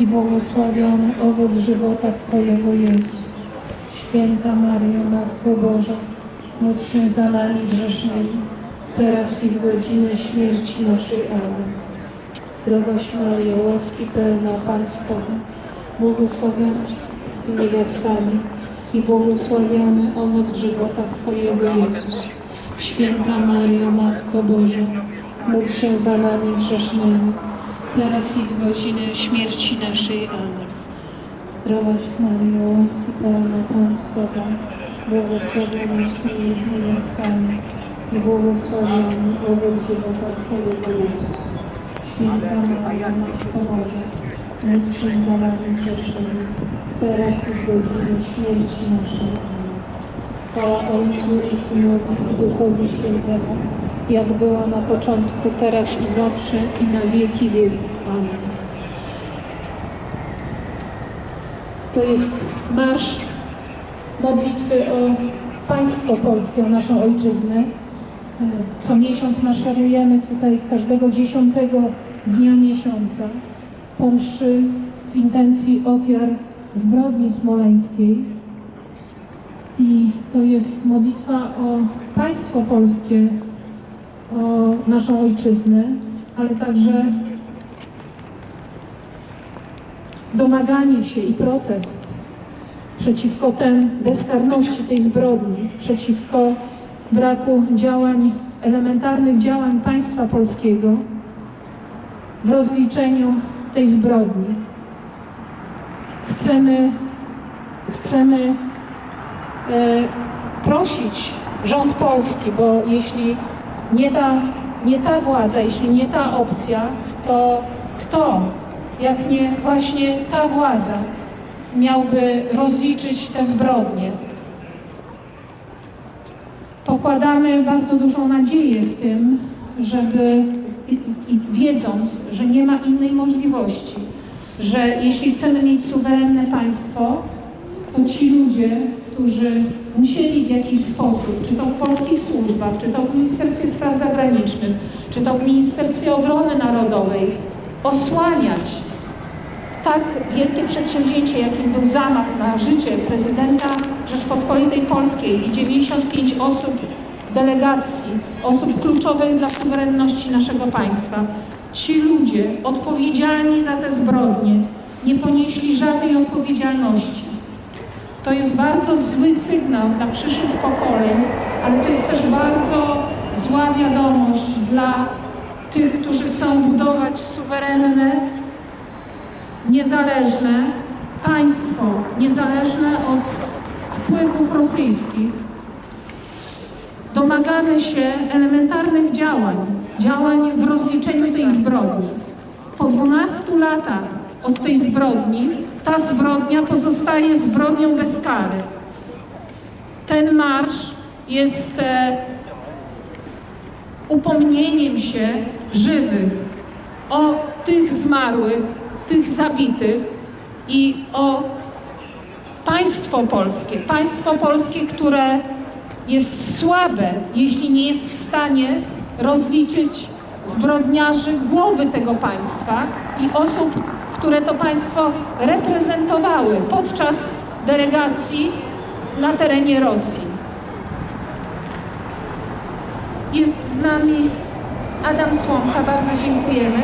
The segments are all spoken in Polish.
i błogosławiony owoc żywota Twojego Jezus. Święta Maryjo, Matko Boża, módl się za nami grzesznymi, teraz i w godzinę śmierci naszej. Amen. Zdrowaś Maryjo, łaski pełna, Pan z Tobą, błogosławionaś z niewiastami i błogosławiony owoc żywota Twojego Jezus. Święta Maryjo, Matko Boża, módl się za nami grzesznymi, teraz i w godzinę śmierci naszej. Amen. Zdrowaś Maryjo, łaski pełna, Pan z Tobą, błogosławionaś Ty między niewiastami i błogosławiony owoc żywota Twojego Jezus. Święta Maryjo, Matko Boża, módl za nami grzesznymi, teraz i w godzinę śmierci naszej. Amen. Chwała Ojcu i Synowi i Duchowi Świętemu, jak była na początku, teraz i zawsze i na wieki wieków. Amen. To jest marsz modlitwy o państwo polskie, o naszą ojczyznę. Co miesiąc maszerujemy tutaj każdego dziesiątego dnia miesiąca po mszy w intencji ofiar zbrodni smoleńskiej. I to jest modlitwa o państwo polskie, o naszą ojczyznę, ale także domaganie się i protest przeciwko tem bezkarności tej zbrodni, przeciwko braku działań, elementarnych działań państwa polskiego w rozliczeniu tej zbrodni. Chcemy, chcemy e, prosić rząd polski, bo jeśli nie ta, nie ta władza, jeśli nie ta opcja, to kto, jak nie właśnie ta władza, miałby rozliczyć te zbrodnie? Pokładamy bardzo dużą nadzieję w tym, żeby wiedząc, że nie ma innej możliwości, że jeśli chcemy mieć suwerenne państwo, to ci ludzie, którzy musieli w jakiś sposób, czy to w polskich służbach, czy to w Ministerstwie Spraw Zagranicznych, czy to w Ministerstwie Obrony Narodowej, osłaniać tak wielkie przedsięwzięcie, jakim był zamach na życie prezydenta Rzeczpospolitej Polskiej i 95 osób delegacji, osób kluczowych dla suwerenności naszego państwa. Ci ludzie odpowiedzialni za te zbrodnie nie ponieśli żadnej odpowiedzialności. To jest bardzo zły sygnał dla przyszłych pokoleń, ale to jest też bardzo zła wiadomość dla tych, którzy chcą budować suwerenne, niezależne państwo, niezależne od wpływów rosyjskich. Domagamy się elementarnych działań, działań w rozliczeniu tej zbrodni. Po 12 latach od tej zbrodni ta zbrodnia pozostaje zbrodnią bez kary. Ten marsz jest e, upomnieniem się żywych o tych zmarłych, tych zabitych i o państwo polskie. Państwo polskie, które jest słabe, jeśli nie jest w stanie rozliczyć zbrodniarzy głowy tego państwa i osób, które to państwo reprezentowały podczas delegacji na terenie Rosji. Jest z nami Adam Słomka, bardzo dziękujemy.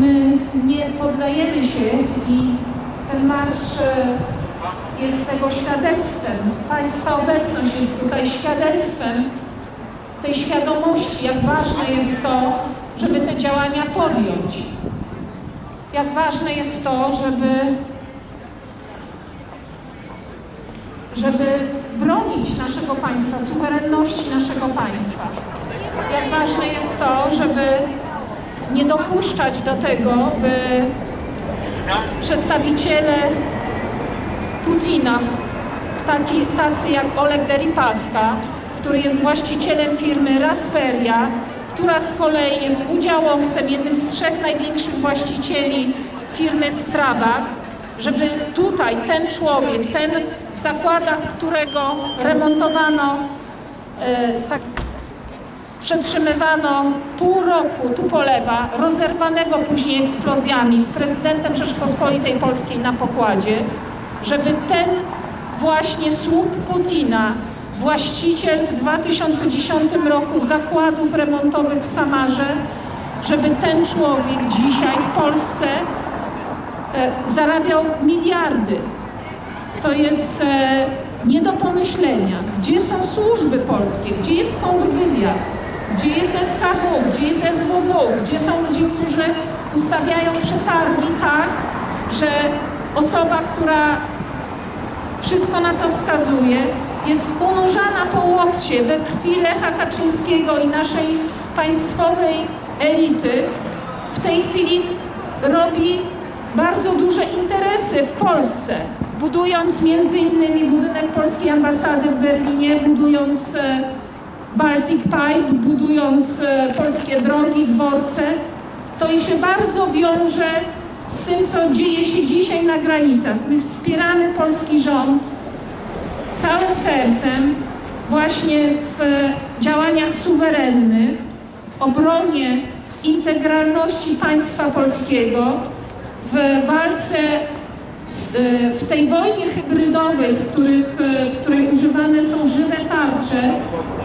My nie poddajemy się i ten marsz e, jest tego świadectwem. Państwa obecność jest tutaj świadectwem tej świadomości, jak ważne jest to, żeby te działania podjąć. Jak ważne jest to, żeby, żeby bronić naszego państwa, suwerenności naszego państwa. Jak ważne jest to, żeby nie dopuszczać do tego, by przedstawiciele Putina, taki, tacy jak Oleg Deripaska, który jest właścicielem firmy Rasperia, która z kolei jest udziałowcem, jednym z trzech największych właścicieli firmy Strabag, żeby tutaj ten człowiek, ten w zakładach, którego remontowano e, tak przetrzymywano pół roku tu polewa, rozerwanego później eksplozjami z prezydentem Rzeczpospolitej Polskiej na pokładzie, żeby ten właśnie słup Putina, właściciel w 2010 roku zakładów remontowych w Samarze, żeby ten człowiek dzisiaj w Polsce e, zarabiał miliardy. To jest e, nie do pomyślenia. Gdzie są służby polskie? Gdzie jest kontrwywiad? Gdzie jest SKW? Gdzie jest SWW? Gdzie są ludzie, którzy ustawiają przetargi tak, że osoba, która wszystko na to wskazuje, jest unurzana po łokcie we krwi Lecha Kaczyńskiego i naszej państwowej elity, w tej chwili robi bardzo duże interesy w Polsce, budując między innymi budynek polskiej ambasady w Berlinie, budując e, Baltic Pipe, budując e, polskie drogi, dworce. To i się bardzo wiąże z tym, co dzieje się dzisiaj na granicach. My wspieramy polski rząd całym sercem właśnie w działaniach suwerennych, w obronie integralności państwa polskiego, w walce, w tej wojnie hybrydowej, w, których, w której używane są żywe tarcze,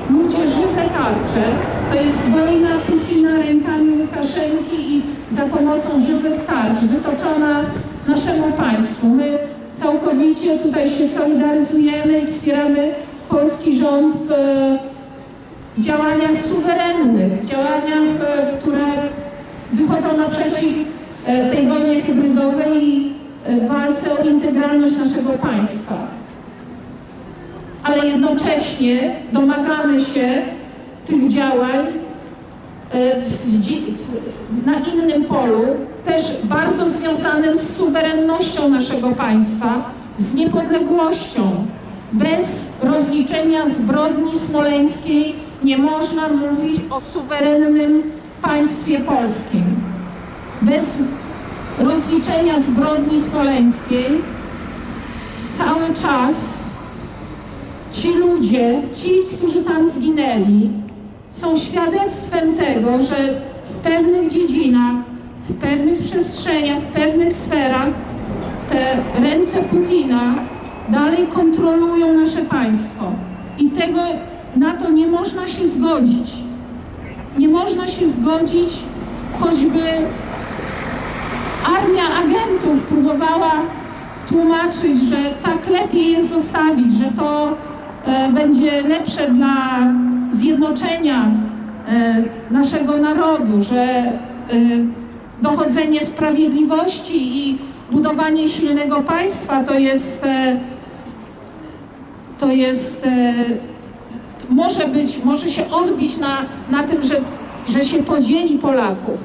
ludzie żywe tarcze, to jest wojna Putina rękami Łukaszenki i za pomocą żywych tarcz wytoczona naszemu państwu. My całkowicie tutaj się solidaryzujemy i wspieramy polski rząd w e, działaniach suwerennych, działaniach, e, które wychodzą naprzeciw e, tej wojnie hybrydowej i walce o integralność naszego państwa. Ale jednocześnie domagamy się tych działań na innym polu, też bardzo związanym z suwerennością naszego państwa, z niepodległością. Bez rozliczenia zbrodni smoleńskiej nie można mówić o suwerennym państwie polskim. Bez rozliczenia zbrodni smoleńskiej cały czas ci ludzie, ci, którzy tam zginęli, są świadectwem tego, że w pewnych dziedzinach, w pewnych przestrzeniach, w pewnych sferach te ręce Putina dalej kontrolują nasze państwo. I tego na to nie można się zgodzić. Nie można się zgodzić, choćby armia agentów próbowała tłumaczyć, że tak lepiej jest zostawić, że to e, będzie lepsze dla zjednoczenia e, naszego narodu, że e, dochodzenie sprawiedliwości i budowanie silnego państwa to jest, e, to jest może być, może się odbić na, na tym, że, że się podzieli Polaków.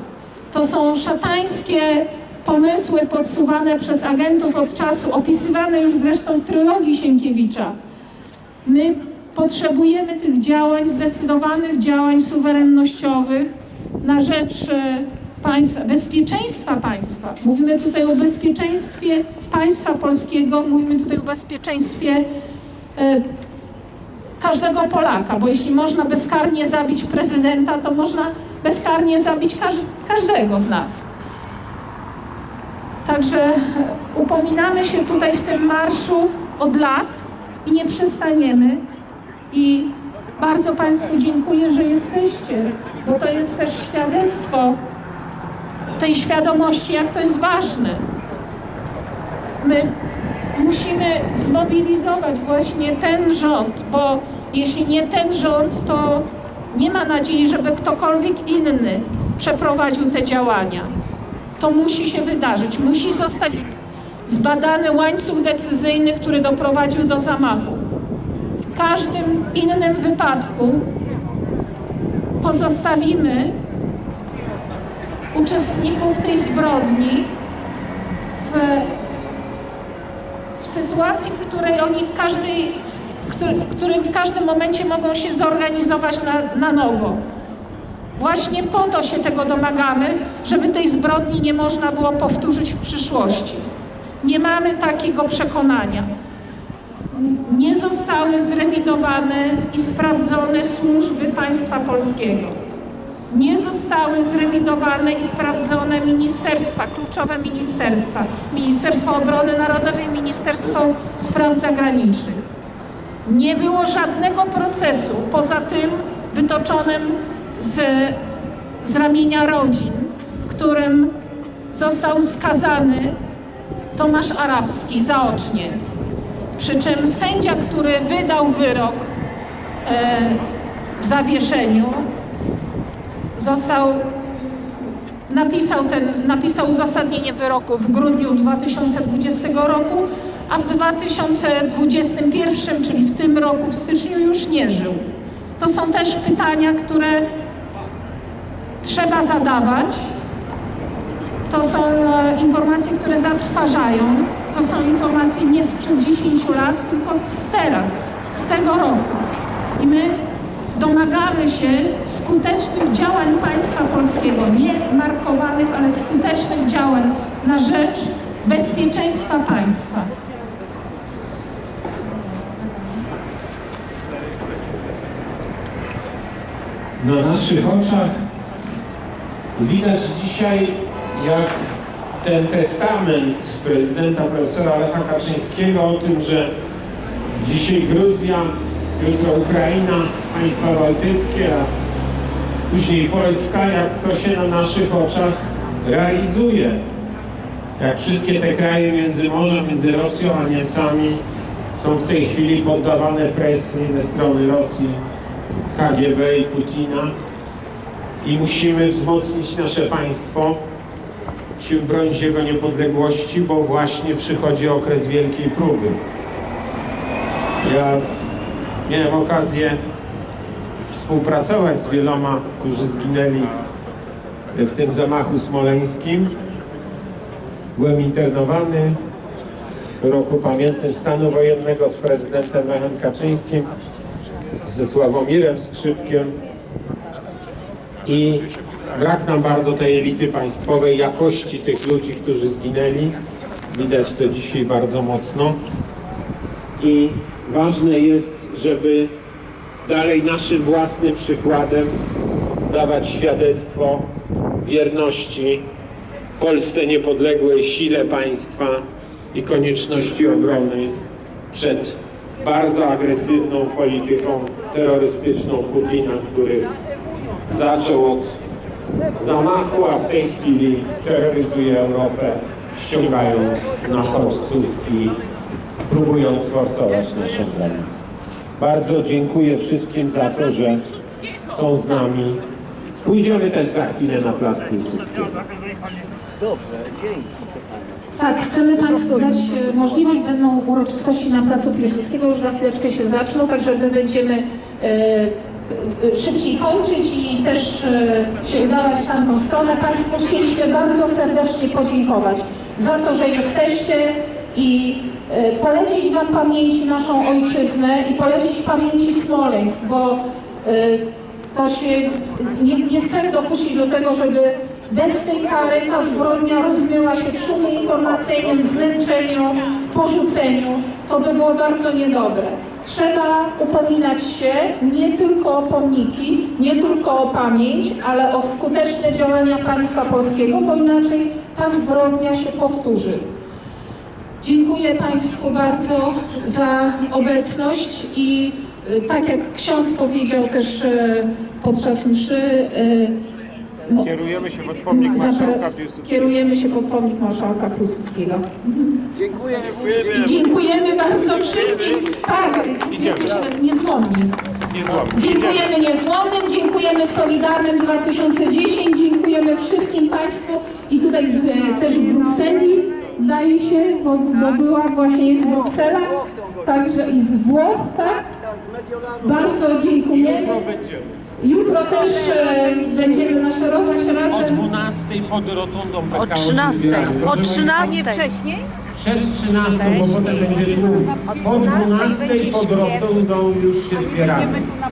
To są szatańskie pomysły podsuwane przez agentów od czasu, opisywane już zresztą w trylogii Sienkiewicza. My potrzebujemy tych działań, zdecydowanych działań suwerennościowych na rzecz e, państwa, bezpieczeństwa państwa. Mówimy tutaj o bezpieczeństwie państwa polskiego, mówimy tutaj o bezpieczeństwie e, każdego Polaka, bo jeśli można bezkarnie zabić prezydenta, to można bezkarnie zabić każ każdego z nas. Także upominamy się tutaj w tym marszu od lat i nie przestaniemy. I bardzo Państwu dziękuję, że jesteście, bo to jest też świadectwo tej świadomości, jak to jest ważne. My musimy zmobilizować właśnie ten rząd, bo jeśli nie ten rząd, to nie ma nadziei, żeby ktokolwiek inny przeprowadził te działania. To musi się wydarzyć. Musi zostać zbadany łańcuch decyzyjny, który doprowadził do zamachu. Każdym innym wypadku pozostawimy uczestników tej zbrodni w w sytuacji, w której oni w każdej, w którym w każdym momencie mogą się zorganizować na, na nowo. Właśnie po to się tego domagamy, żeby tej zbrodni nie można było powtórzyć w przyszłości. Nie mamy takiego przekonania. Nie zostały zrewidowane i sprawdzone służby państwa polskiego. Nie zostały zrewidowane i sprawdzone ministerstwa, kluczowe ministerstwa. Ministerstwo Obrony Narodowej, Ministerstwo Spraw Zagranicznych. Nie było żadnego procesu poza tym wytoczonym z, z ramienia rodzin, w którym został skazany Tomasz Arabski zaocznie. Przy czym sędzia, który wydał wyrok e, w zawieszeniu, został, napisał, ten, napisał uzasadnienie wyroku w grudniu 2020 roku, a w 2021, czyli w tym roku, w styczniu już nie żył. To są też pytania, które trzeba zadawać. To są e, informacje, które zatrważają. To są informacje nie sprzed 10 lat, tylko z teraz, z tego roku. I my domagamy się skutecznych działań państwa polskiego, nie markowanych, ale skutecznych działań na rzecz bezpieczeństwa państwa. Na naszych oczach widać dzisiaj, jak ten testament prezydenta profesora Lecha Kaczyńskiego o tym, że dzisiaj Gruzja, jutro Ukraina, państwa bałtyckie, a później Polska, jak to się na naszych oczach realizuje. Jak wszystkie te kraje między morzem, między Rosją a Niemcami są w tej chwili poddawane presji ze strony Rosji, KGB i Putina i musimy wzmocnić nasze państwo, sił bronić jego niepodległości, bo właśnie przychodzi okres wielkiej próby. Ja miałem okazję współpracować z wieloma, którzy zginęli w tym zamachu smoleńskim. Byłem internowany w roku pamiętnym stanu wojennego z prezydentem Lechem Kaczyńskim, ze Sławomirem Skrzypkiem i brak nam bardzo tej elity państwowej, jakości tych ludzi, którzy zginęli. Widać to dzisiaj bardzo mocno. I ważne jest, żeby dalej naszym własnym przykładem dawać świadectwo wierności Polsce niepodległej sile państwa i konieczności obrony przed bardzo agresywną polityką terrorystyczną Putina, który zaczął od zamachu, a w tej chwili terroryzuje Europę, ściągając nachodźców i próbując forsować nasze granice. Bardzo dziękuję wszystkim za to, że są z nami. Pójdziemy też za chwilę na plac Piłsudskiego. Dobrze, dzięki. Tak, chcemy Państwu dać e, możliwość, będą uroczystości na Placu Piłsudskiego, już za chwileczkę się zaczną, także my będziemy e, szybciej kończyć i też e, się udawać w tamtą stronę. Państwu chcieliśmy bardzo serdecznie podziękować za to, że jesteście i e, polecić Wam pamięci naszą ojczyznę i polecić pamięci Smoleńsk, bo e, to się nie, nie chcemy dopuścić do tego, żeby bez tej kary ta zbrodnia rozmyła się w szumie informacyjnym, w znęczeniu, w porzuceniu. To by było bardzo niedobre. Trzeba upominać się nie tylko o pomniki, nie tylko o pamięć, ale o skuteczne działania państwa polskiego, bo inaczej ta zbrodnia się powtórzy. Dziękuję Państwu bardzo za obecność i y, tak jak ksiądz powiedział też y, podczas mszy, y, Kierujemy się pod pomnik marszałka Piłsudskiego. kierujemy się pod pomnik marszałka Piłsudskiego. Dziękuję. Dziękujemy bardzo wszystkim. Tak, jesteśmy niezłomni. Niezłomnie. Dziękujemy niezłomnym, dziękujemy Solidarnym 2010, dziękujemy wszystkim Państwu i tutaj e, też w Brukseli, zdaje się, bo, bo była właśnie jest Bruksela, także i z Włoch, tak? Bardzo dziękujemy. Jutro też e, będziemy maszerować O razem. 12 pod rotundą PKO O 13. Żywiołami. O Proszę 13. Wcześniej? Przed 13, bo potem będzie tłum. Po 12 pod rotundą już się zbieramy.